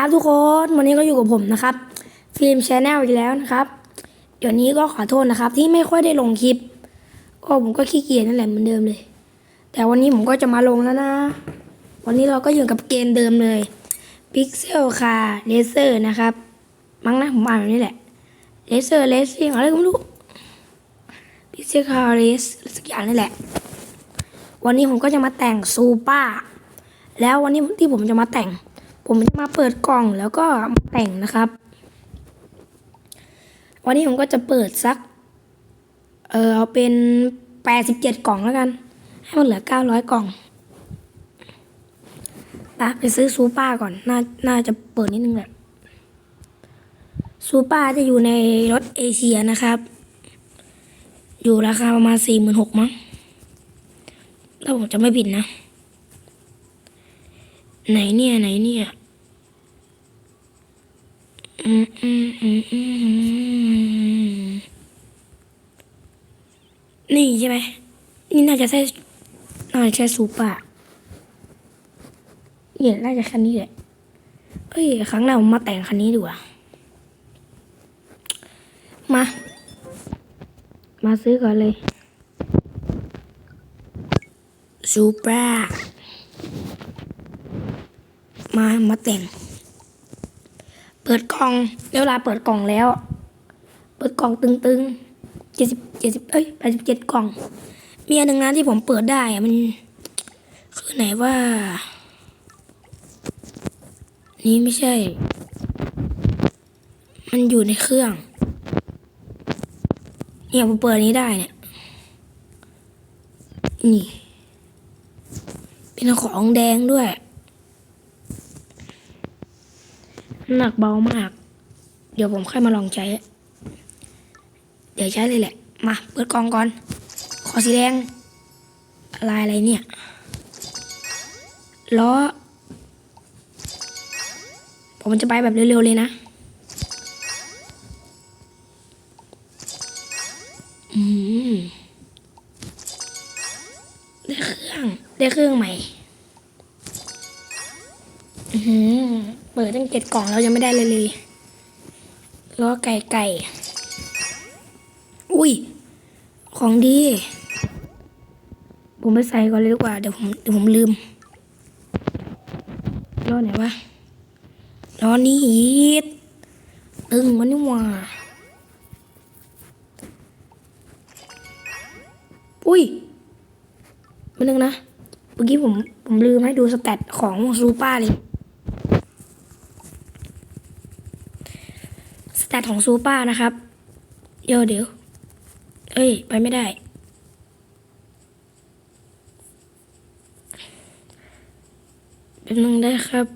ครับทุกคนวันนี้ก็อยู่กับผมนะครับฟิล์มชาแนลอีกแล้วนะครับเดี๋ยวนี้ก็ขอโทษนะครับ ที่ไม่ค่อยได้ลงคลิปก็ผมก็ขี้เกียจนั่นแหละเหมือนเดิมเลย แต่วันนี้ผมก็จะมาลงแล้วนะ วันนี้เราก็อยู่กับเกมเดิมเลย Pixel Car Racer นะครับ มั้งนะผมอ่านแบบนี้แหละ Racer Racing อะไรก็ไม่รู้ Pixel Car Race สักอย่างนี่แหละ วันนี้ผมก็จะมาแต่งซูเปอร์แล้ววันนี้ที่ผมจะมาแต่ง ผมจะมาเปิดกล่องแล้วก็มาแต่งนะครับ วันนี้ผมก็จะเปิดสัก เออเอาเป็นแปดสิบเจ็ดกล่องแล้วกัน ให้มันเหลือเก้าร้อยกล่องไปไปซื้อซูเปอร์ก่อน น่า น่าจะเปิดนิดนึงแหละ ซูเปอร์จะอยู่ในรถเอเชียนะครับ อยู่ราคาประมาณสี่หมื่นหกมั้ง ถ้าผมจะไม่ผิดนะ ไหนเนี่ย ไหนเนี่ย นี่ใช่ไหม นี่น่าจะใช่น่าจะใช่ซูเปอร์เนี่ยน่าจะคันนี้แหละเอ้ย ครั้งหน้าผมมาแต่งคันนี้ดีกว่า มา มาซื้อก่อนเลยซูเปอร์มา มาแต่ง เปิดกล่องเวลาเปิดกล่องแล้ว เปิดกล่องตึงๆเจ็ดสิบเจ็ดสิบเอ้ยแปดสิบเจ็ดกล่อง มีอันหนึ่งนะที่ผมเปิดได้มัน คือไหนว่า นี่ไม่ใช่ มันอยู่ในเครื่อง เนี่ยผมเปิดนี้ได้เนี่ย นี่ เป็นของแดงด้วย น้ำ หนักเบามาก เดี๋ยวผมค่อยมาลองใช้ เดี๋ยวใช้เลยแหละ มา เปิดกล่องก่อน ขอสีแดงลายอะไรเนี่ยล้อ ผมจะไปแบบเร็วๆเลยนะอืมได้เครื่อง ได้เครื่องใหม่ เปิดตั้งเจ็ดกล่องแล้วยังไม่ได้เลยเลยล้อไก่ไก่ อุ้ย ของดี ผมไปใส่ก่อนเลยดีกว่า เดี๋ยวผมเดี๋ยวผมลืมล้อไหนวะล้อนี้ยีดตึงมันนี่หว่าอุ้ยมันนึงนะ เมื่อกี้ผมผมลืมให้ดูสแตทของซูเปอร์เลย แตทของซูเปอร์นะครับเดี๋ยวเดี๋ยวเอ้ย ไปไม่ได้ เป็นนึงได้ครับ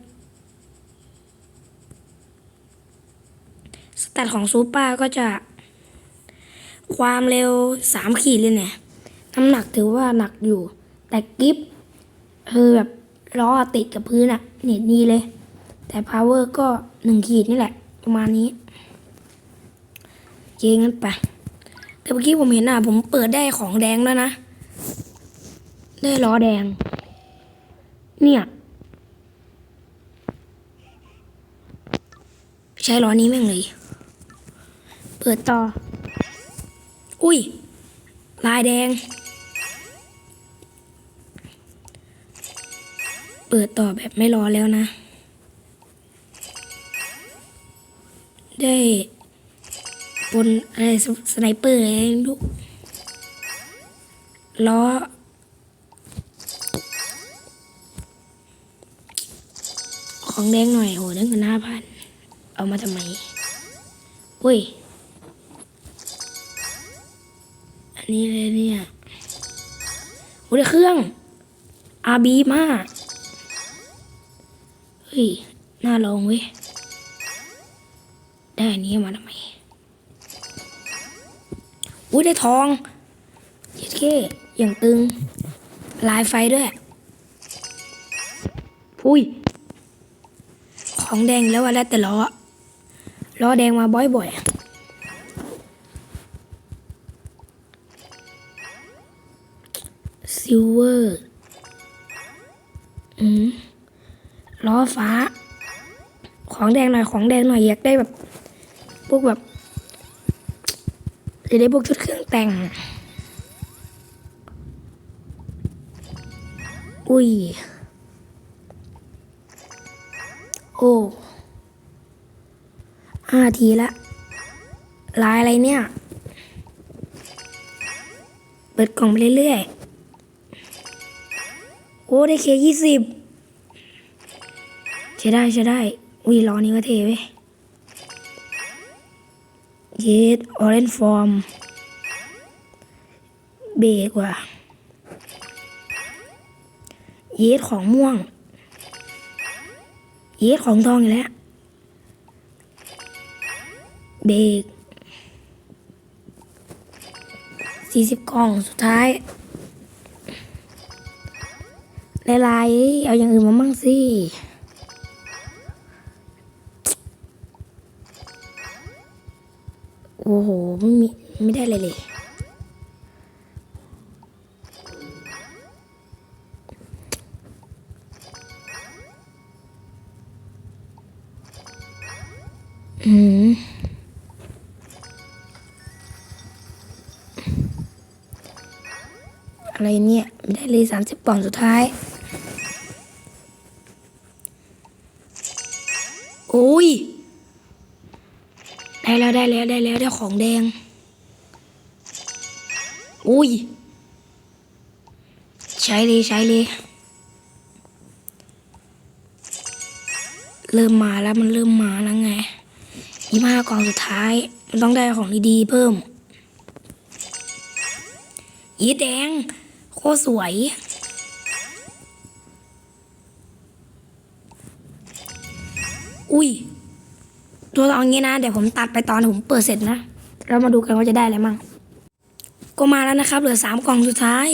สแตทของซูเปอร์ก็จะ ความเร็วสามขีดเลยเนี่ย น้ำหนักถือว่าหนักอยู่ แต่กิฟคือแบบล้อติดกับพื้นอะเน็ตดีเลย แต่ power ก็หนึ่งขีดนี่แหละ ประมาณนี้ เจงั้นไป แต่เมื่อกี้ผมเห็นอะ ผมเปิดได้ของแดงแล้วนะ ได้ล้อแดง เนี่ย ใช้ล้อนี้แม่งเลย เปิดต่อ อุ้ย ลายแดง เปิดต่อแบบไม่รอแล้วนะ ได้ บนอะไรสสไนเปอร์อะไรไม่รู้ล้อของแดงหน่อยโหได้เงินห้าพันเอามาทำไมอุ้ย อันนี้เลยเนี่ยโอ้ได้เครื่องอาบีมากเฮ้ย น่าลองเว้ย ได้อันนี้มาทำไม อุ้ยได้ทองเย็ดเข้อย่างตึง ลายไฟด้วยอุ้ย ของแดงแล้วว่าแล้วแต่ล้อ ล้อแดงมาบ่อยๆซิลเวอร์อืมล้อฟ้า ของแดงหน่อย ของแดงหน่อย อยากได้แบบ พวกแบบ จะได้พวกชุดเครื่องแต่ง อุ้ย โอ้ห้าทีละลายอะไรเนี่ย เปิดกล่องไปเรื่อยๆ โอ้ได้เคยี่สิบใช้ได้ใช้ได้วีล้อนี้ก็เทเว้ย เยสออเรนฟอร์มเบกว่ะเยสของม่วง เยสของทองอีกแล้ว เบกสี่สิบกล่องสุดท้ายลายๆเอาอย่างอื่นมามั่งสิ โอ้โห ไม่มีไม่ได้เลยเลย อืมอะไรเนี่ย ไม่ได้เลยสามสิบปอนด์สุดท้าย ได้แล้วได้แล้วได้แล้วได้ของแดง อุ้ย ใช้เลยใช้เลย เริ่มมาแล้วมันเริ่มมาแล้วไงยี่ห้ากองสุดท้าย มันต้องได้ของดีๆเพิ่มยีแดง โคตรสวย อุ้ย ตัวเราองงี้นะ เดี๋ยวผมตัดไปตอนผมเปิดเสร็จนะ เรามาดูกันว่าจะได้อะไรมั่ง ก็มาแล้วนะครับ เหลือสามกล่องสุดท้าย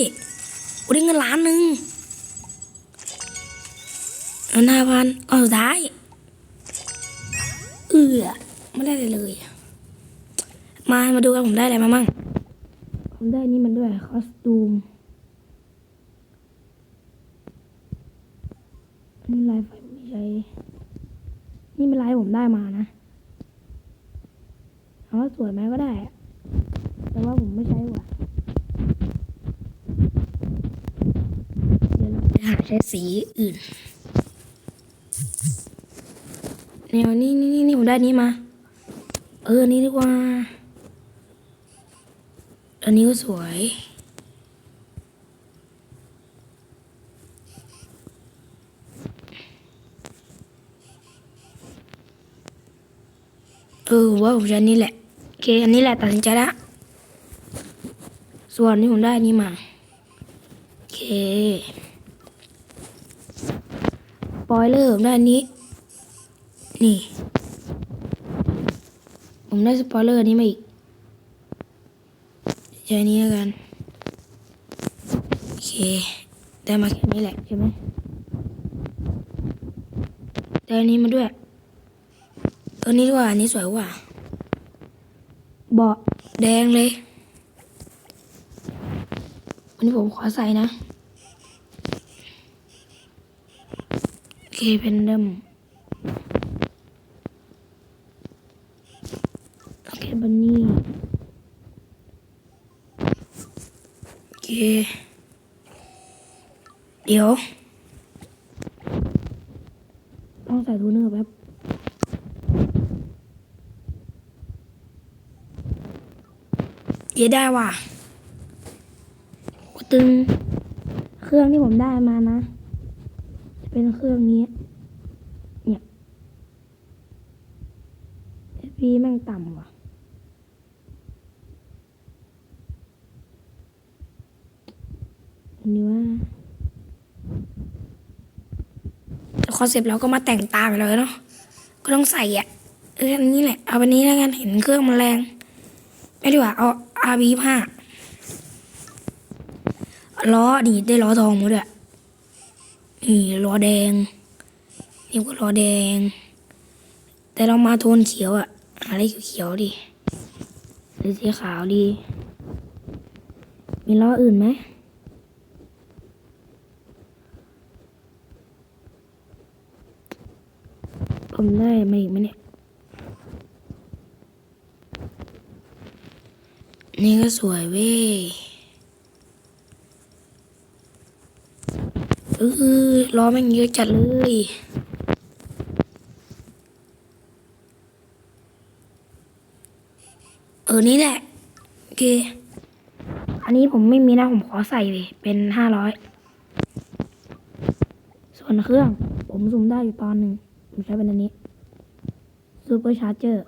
อุ้ยได้เงินล้านหนึ่งหน้าพันกล่องสุดท้าย เอือไม่ได้เลยเลย มา มาดูกันผมได้อะไรมามั่ง ผมได้นี่มันด้วยคอสตูมนนี้ลายไฟไม่ใช่ นี่เป็นลายผมได้มานะ ถามว่าสวยไหมก็ได้ แต่ว่าผมไม่ใช้ว่ะเดี๋ยวเราไปหาใช้สีอื่น แนวนี่นี่นี่นี่ผมได้นี้มา เออ นี่ดีกว่า อันนี้ก็สวย เออว่าผมจะอันนี้แหละโอเคอันนี้แหละตัดสินใจละส่วนนี้ผมได้นนี้มาโอเคปอยเลอร์ผมได้อันนี้ นี่ ผมได้สปอยเลอร์อันนี้มาอีกใช้นี้แล้วกันโอเคได้มาแค่นี้แหละใช่ไหมได้นนี้มาด้วย เออนี้ดีกว่าอันนี้สวยกว่าเบาะแดงเลย วันนี้ผมขอใส่นะโอเคเพนเดมโอเคบันนี่โอเค เดี๋ยวต้องใส่ทูเนอร์แป๊บ เยได้ว่ะโอ้ตึง เครื่องที่ผมได้มานะ จะเป็นเครื่องนี้ เนี่ยพีแม่งต่ำว่ะอันนี้ว่าคอนเซปต์เราก็มาแต่งตาไปเลยเนาะ ก็ต้องใส่อะเอออันนี้แหละ เอาอันนี้แล้วกัน เห็นเครื่องมันแรง ไม่ดีกว่า เอา RB ห้าล้อนี่ได้ล้อทองมาด้วยนี่ล้อแดงนี่ก็ล้อแดง แต่เรามาโทนเขียวอะอะไรเขียวดิหรือสีขาวดี มีล้ออื่นไหมผมได้มาอีกไหมเนี่ย นี่ก็สวยเว้ยเออล้อแม่งเยอะจัดเลยเออ นี่แหละ โอเค อันนี้ผมไม่มีนะ ผมขอใส่เลยเป็นห้าร้อยส่วนเครื่อง ผมซูมได้อยู่ตอนหนึ่ง ผมใช้เป็นอันนี้ซูเปอร์ชาร์เจอร์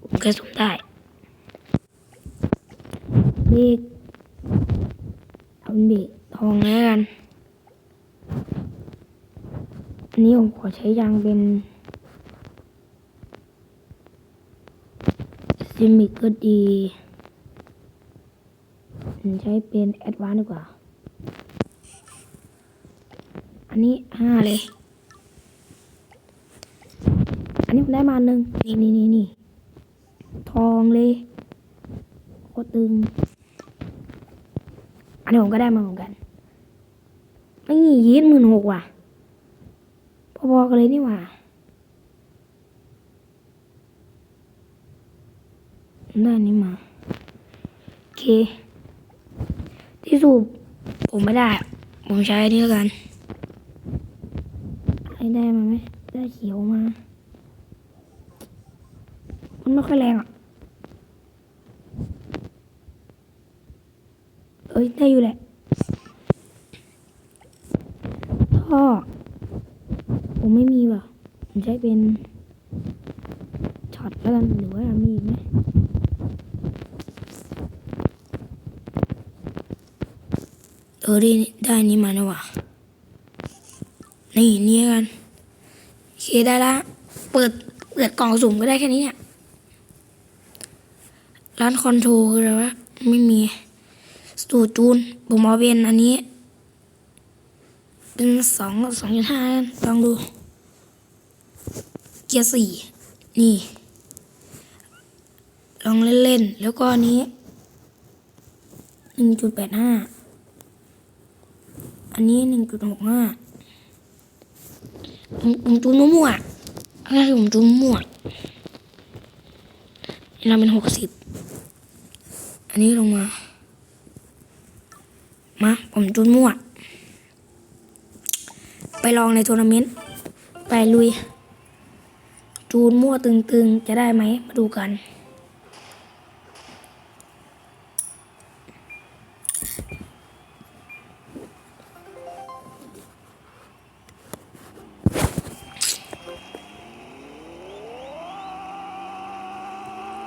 ผมก็ซูมได้ เบรกอาเป็นบรกทองแล้วกันอันนี้ผมขอใช้ยางเป็นซิมิกก็ดีผมใช้เป็นแอดวานซ์ดีกว่า อันนี้ห้าเลย อันนี้ผมได้มาหนึ่งนี่นี่นี่นี่ทองเลยโคตรตึง อันนี้ผมก็ได้มาเหมือนกันไม่ยีดหมื่นหกว่ะพอๆกันเลยนี่หว่าได้นี้มาโอเค ที่สูบผมไม่ได้ ผมใช้อันนี้แล้วกันไอ้ได้มาไหมได้เขียวมา มันไม่ค่อยแรงอะ อ้ยได้อยู่แหละท่อผมไม่มีว่ะผมใช้เป็นช็อตแล้วกันหรือว่ามีไหมเออได้ได้นี้มาแล้วว่ะนี่นี่กันโอเคได้ละเปิดเปิดกล่องสุ่มก็ได้แค่นี้เนี่ยร้านคอนโทรคืออะไรวะไม่มี สตูจูนผมเอาเป็นอันนี้ เป็นสองสองจุดห้าลองดู เกียร์สี่นี่ ลองเล่นๆ แล้วก็อันนี้หนึ่งจุดแปดห้าอันนี้หนึ่งจุดหกห้าผมผมจูนมั่วๆอันนี้ผมจูนมั่วนี่เราเป็นหกสิบอันนี้ลงมา มา ผมจูนมั่ว ไปลองในทัวร์นาเมนต์ ไปลุย จูนมั่วตึงๆ จะได้ไหม มาดูกัน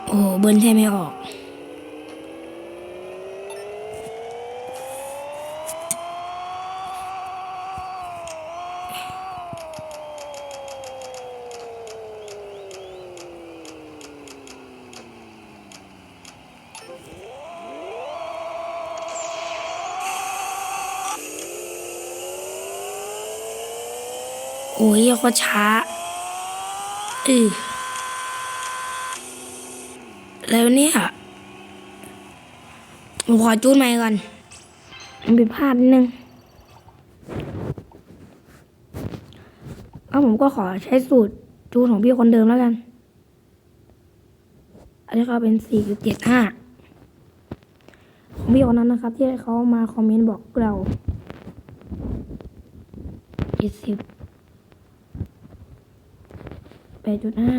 โอ้เบิ้ลแทบไม่ออก โอ้ยโคตรช้าเออแล้วเนี่ยผมขอจูนใหม่ก่อนมันผิดพลาดนิดนึงเอาผมก็ขอใช้สูตรจูนของพี่คนเดิมแล้วกัน อันนี้เขาเป็นสี่จุดเจ็ดห้าของพี่คนนั้นนะครับ ที่เขามาคอมเมนต์บอกเราเจ็ดสิบ แปดจุดห้า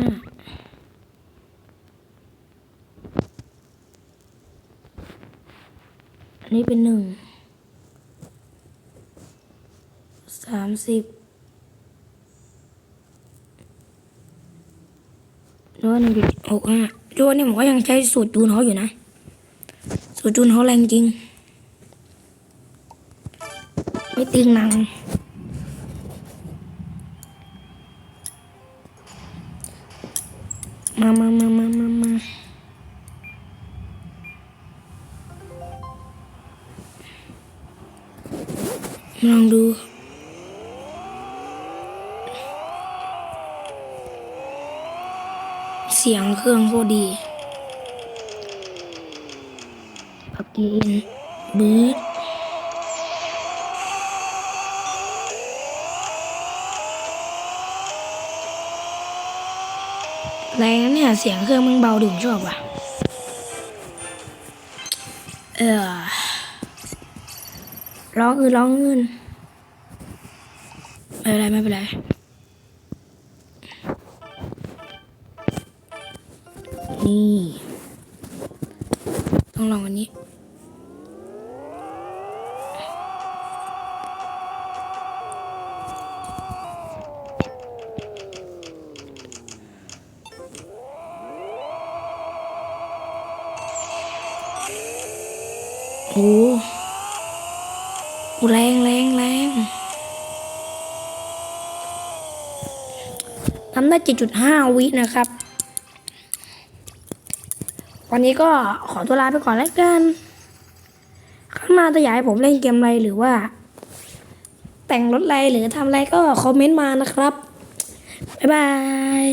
อันนี้เป็นหนึ่งสามสิบแล้วหนึ่งจุดหกห้าตัวนนี้ผมก็ยังใช้สูตรจูนเขาอยู่นะ สูตรจูนเขาแรงจริง ไม่ตึงหนัง มามามามามามาลองดูเสียงเครื่องโคดีปากกินบื้อ อะไรนะเนี่ยเสียงเครื่องมึงเบาดึงชอบว่ะ เออร้องอือร้องเงินไม่เป็นไรไม่เป็นไรนี่ต้องลองอันนี้ หแรงแรงแรงทำได้7.5 วินะครับ วันนี้ก็ขอตัวลาไปก่อนแล้วกัน ข้างหน้าถ้าอยากให้ผมเล่นเกมอะไรหรือว่า แต่งรถอะไรหรือทำอะไรก็คอมเมนต์มานะครับ บ๊ายบาย